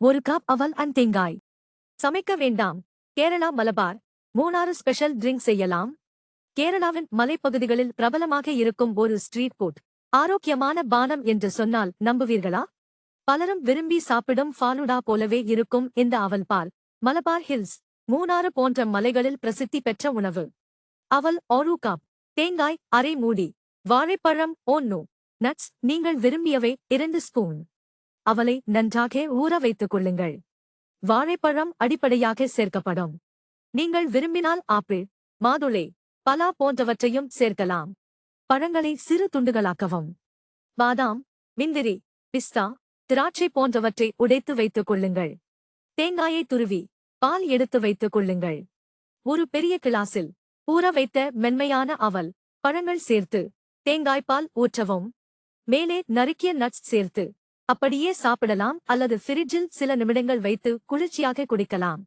ஒரு கப் அவல் அண்ட் தேங்காய். சமைக்க வேண்டாம். கேரளா மலபார். மூணாறு ஸ்பெஷல் ட்ரிங்க் செய்யலாம். கேரளாவின் மலைப்பகுதிகளில் பிரபலமாக இருக்கும் ஒரு ஸ்ட்ரீட் ஃபுட் ஆரோக்கியமான பானம் என்று சொன்னால் நம்புவீர்களா? பலரும் விரும்பி சாப்பிடும் ஃபாலுடா போலவே இருக்கும் இந்த அவல் பால். மலபார் ஹில்ஸ். மூணாறு போன்ற மலைகளில் பிரசித்தி பெற்ற உணவு. அவல் ஒரு கப் தேங்காய் அரை மூடி. வாழைப்பழம் ஒன்னு நட்ஸ் நீங்கள் விரும்பியவை இரண்டு ஸ்பூன் அவலை நன்றாக ஊற வைத்துக் கொள்ளுங்கள். வாழைப்பழம் அடிப்படையாக சேர்க்கப்படும். நீங்கள் விரும்பினால் ஆப்பிள் மாதுளை பலா போன்றவற்றையும் சேர்க்கலாம். பழங்களை சிறு துண்டுகளாக்கவும். பாதாம் மிந்திரி பிஸ்தா திராட்சை போன்றவற்றை உடைத்து வைத்துக் கொள்ளுங்கள். தேங்காயை துருவி பால் எடுத்து வைத்துக் கொள்ளுங்கள். ஒரு பெரிய கிளாஸில் ஊற வைத்த மென்மையான அவல் பழங்கள் சேர்த்து தேங்காய்பால் ஊற்றவும். மேலே நறுக்கிய நட்ஸ் சேர்த்து அப்படியே சாப்பிடலாம் அல்லது ஃபிரிட்ஜில் சில நிமிடங்கள் வைத்து குளிர்ச்சியாக குடிக்கலாம்.